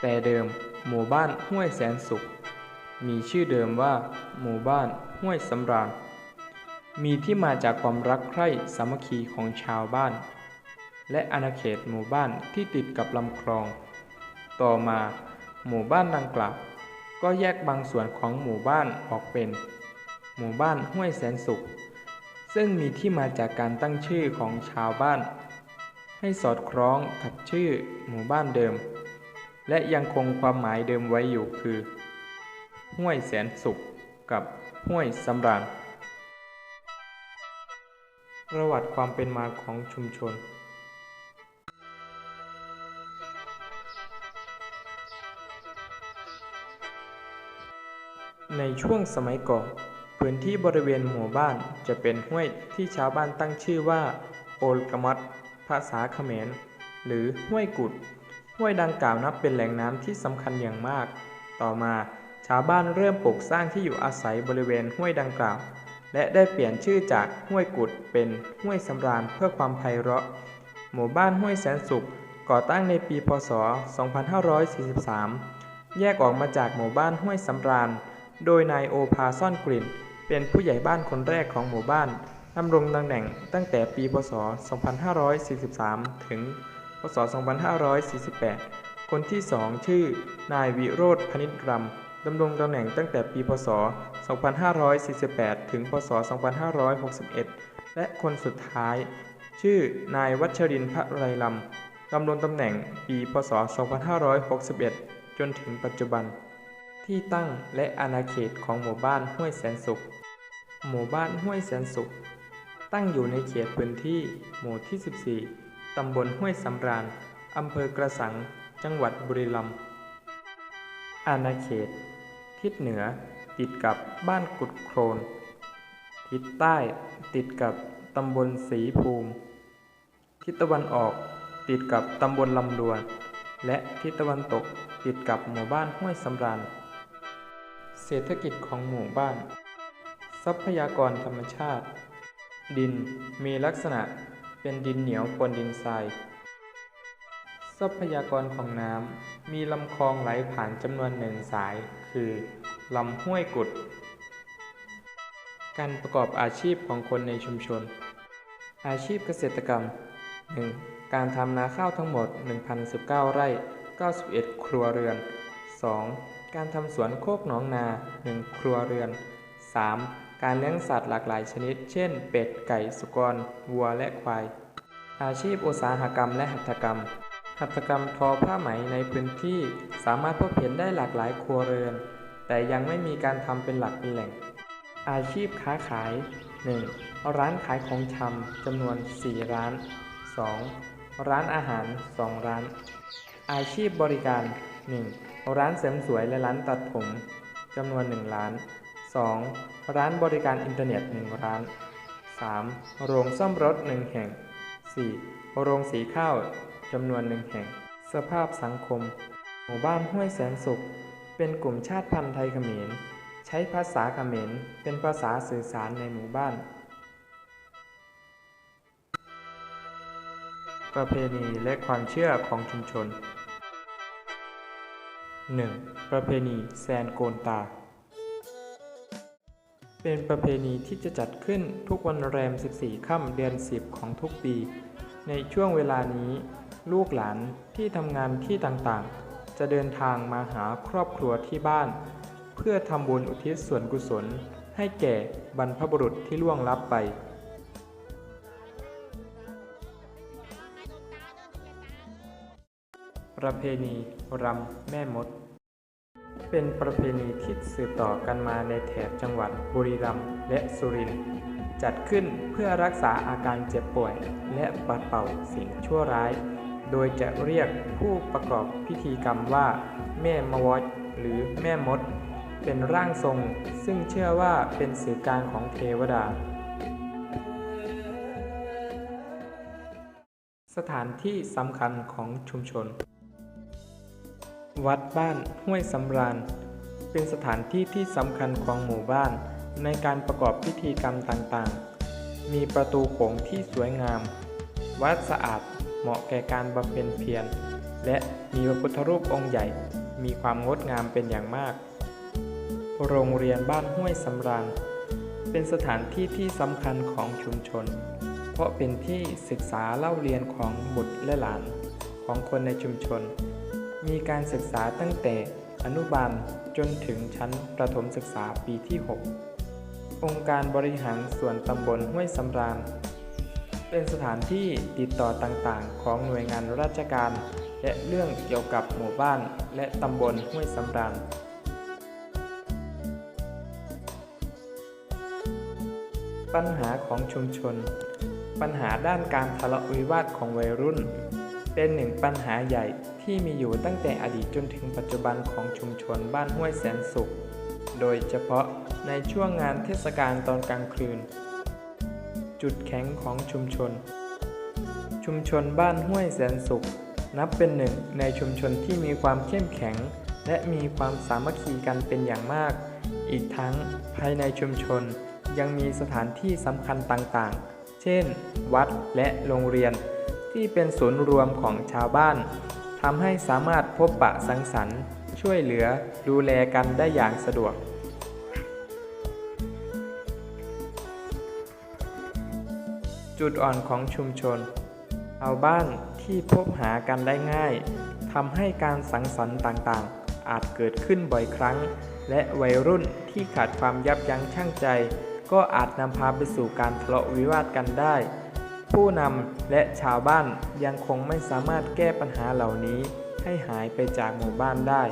แต่เดิมหมู่บ้านห้วยแสนสุข มีชื่อเดิมว่า หมู่บ้านห้วยสำราญมีที่มาจากความรักใคร่สามัคคีของชาวบ้าน และอาณาเขตหมู่บ้านที่ติดกับลำคลอง ต่อมาหมู่บ้านดังกล่าวก็แยกบางส่วนของหมู่บ้านออกเป็น หมู่บ้านห้วยแสนสุข ซึ่งมีที่มาจากการตั้งชื่อของชาวบ้าน ให้สอดคล้องกับชื่อหมู่บ้านเดิม และยังคงความหมายเดิมไว้อยู่คือ ห้วยแสนสุขกับห้วยสำราญประวัติความเป็นมาของชุมชน ในช่วงสมัยก่อนพื้นที่บริเวณหมู่บ้านจะเป็นห้วยที่ชาวบ้านตั้งชื่อว่า โอลกมัดภาษาเขมร หรือห้วยกุด ห้วยดังกล่าวนับเป็นแหล่งน้ำที่สำคัญอย่างมาก ต่อมาชาวบ้านเริ่มปลูกสร้างที่อยู่อาศัยบริเวณห้วยดังกล่าว และได้เปลี่ยนชื่อจากห้วยกุดเป็นห้วยสำราญเพื่อความไพเราะ หมู่บ้านห้วยแสนสุขก่อตั้งในปีพศ 2543 แยกออกมาจากหมู่บ้านห้วยสำราญ โดยนายโอภาซ่อนกลิ่น เป็นผู้ใหญ่บ้านคนแรกของหมู่บ้านดำรงตำแหน่งตั้งแต่ปีพศ 2543 ถึง ศ 2548 คนที่สองชื่อ นายวิโรธพนิชรำดำรงตำแหน่งตั้งแต่ปีพศ 2548 ถึง พศ 2561 และคนสุดท้าย ชื่อ นายวัชรินทร์พระไรลำดำรงตำแหน่งปี พศ 2561 จนถึงปัจจุบัน ที่ตั้งและอาณาเขตของหมู่บ้านห้วยแสนสุข หมู่บ้านห้วยแสนสุข ตั้งอยู่ในเขตพื้นที่หมู่ที่ 14 ตำบลห้วยสำราญ อำเภอกระสัง จังหวัดบุรีรัมย์ อาณาเขต ทิศเหนือติดกับบ้านกุดโครน ทิศใต้ติดกับตำบลศรีภูมิ ทิศตะวันออกติดกับตำบลลำดวน และทิศตะวันตกติดกับหมู่บ้านห้วยสำราญ เศรษฐกิจของหมู่บ้าน ทรัพยากรธรรมชาติ ดินมีลักษณะ เป็นดินเหนียวปนดินทราย ทรัพยากรของน้ำมีลำคลองไหลผ่านจำนวนหนึ่งสาย คือลำห้วยกุด การประกอบอาชีพของคนในชุมชน อาชีพเกษตรกรรม 1. การทำนาข้าวทั้งหมด 1,019 ไร่ 91 ครัวเรือน 2. การทำสวนโคกหนองนา 1 ครัวเรือน 3. การเลี้ยงสัตว์หลากหลายชนิด เช่น เป็ด ไก่ สุกร วัว และควาย อาชีพอุตสาหกรรมและหัตถกรรม หัตถกรรมทอผ้าไหมในพื้นที่สามารถพบเห็นได้หลากหลายครัวเรือน แต่ยังไม่มีการทำเป็นหลักเป็นแหล่ง อาชีพค้าขาย 1. ร้านขายของชำจำนวน 4 ร้าน 2. ร้านอาหาร 2 ร้าน อาชีพบริการ 1. ร้านเสริมสวยและร้านตัดผมจำนวน 1 ร้าน 2. ร้านบริการอินเทอร์เน็ต 1 ร้าน 3. โรงซ่อมรถ 1 แห่ง 4. โรงสีข้าวจำนวน1แห่ง สภาพสังคม หมู่บ้านห้วยแสนสุข เป็นกลุ่มชาติพันธุ์ไทยเขมร ใช้ภาษาเขมร เป็นภาษาสื่อสารในหมู่บ้าน ประเพณีและความเชื่อของชุมชน 1. ประเพณีแซนโกนตา เป็นประเพณีที่จะจัดขึ้นทุกวันแรม 14 ค่ำเดือน 10 ของทุกปี ในช่วงเวลานี้ ลูกหลานที่ทำงานที่ต่างๆ จะเดินทางมาหาครอบครัวที่บ้าน เพื่อทำบุญอุทิศส่วนกุศล ให้แก่บรรพบุรุษที่ล่วงลับไปประเพณีรำแม่มด เป็นประเพณีที่สืบต่อกันมาในแถบจังหวัดบุรีรัมย์และสุรินทร์จัดขึ้นเพื่อรักษาอาการเจ็บป่วย และปัดเป่าสิ่งชั่วร้าย โดยจะเรียกผู้ประกอบพิธีกรรมว่า แม่มวดหรือแม่มด เป็นร่างทรง ซึ่งเชื่อว่าเป็นสื่อกลางของเทวดา สถานที่สำคัญของชุมชน วัดบ้านห้วยสำราญ เป็นสถานที่ที่สำคัญของหมู่บ้านในการประกอบพิธีกรรมต่างๆ มีประตูโขงที่สวยงาม วัดสะอาดเหมาะแก่การบำเพ็ญเพียร และมีพระพุทธรูปองค์ใหญ่ มีความงดงามเป็นอย่างมาก โรงเรียนบ้านห้วยสำราญ เป็นสถานที่ที่สำคัญของชุมชน เพราะเป็นที่ศึกษาเล่าเรียนของบุตรและหลานของคนในชุมชน มีการศึกษาตั้งแต่อนุบาลจนถึงชั้นประถมศึกษาปีที่ 6 องค์การบริหารส่วนตำบลห้วยสำราญ เป็นสถานที่ติดต่อต่างๆ ของหน่วยงานราชการ และเรื่องเกี่ยวกับหมู่บ้านและตำบลห้วยสำราญปัญหาของชุมชน ปัญหาด้านการทะเลาะวิวาทของวัยรุ่น เป็นหนึ่งปัญหาใหญ่ ที่มีอยู่ตั้งแต่อดีตจนถึงปัจจุบันของชุมชนบ้านห้วยแสนสุข โดยเฉพาะในช่วงงานเทศกาลตอนกลางคืน จุดแข็งของชุมชน ชุมชนบ้านห้วยแสนสุข นับเป็นหนึ่งในชุมชนที่มีความเข้มแข็ง และมีความสามัคคีกันเป็นอย่างมาก อีกทั้งภายในชุมชนยังมีสถานที่สำคัญต่างๆ เช่น วัดและโรงเรียน ที่เป็นศูนย์รวมของชาวบ้าน ทำให้สามารถพบปะสังสรรค์ ช่วยเหลือดูแลกันได้อย่างสะดวก จุดอ่อนของชุมชนชาวบ้านที่พบหากันได้ง่ายทำให้การสังสรรค์ต่างๆ อาจเกิดขึ้นบ่อยครั้ง และวัยรุ่นที่ขาดความยับยั้งชั่งใจ ก็อาจนำพาไปสู่การทะเลาะวิวาทกันได้ ผู้นำและชาวบ้านยังคงไม่สามารถแก้ปัญหาเหล่านี้ให้หายไปจากหมู่บ้านได้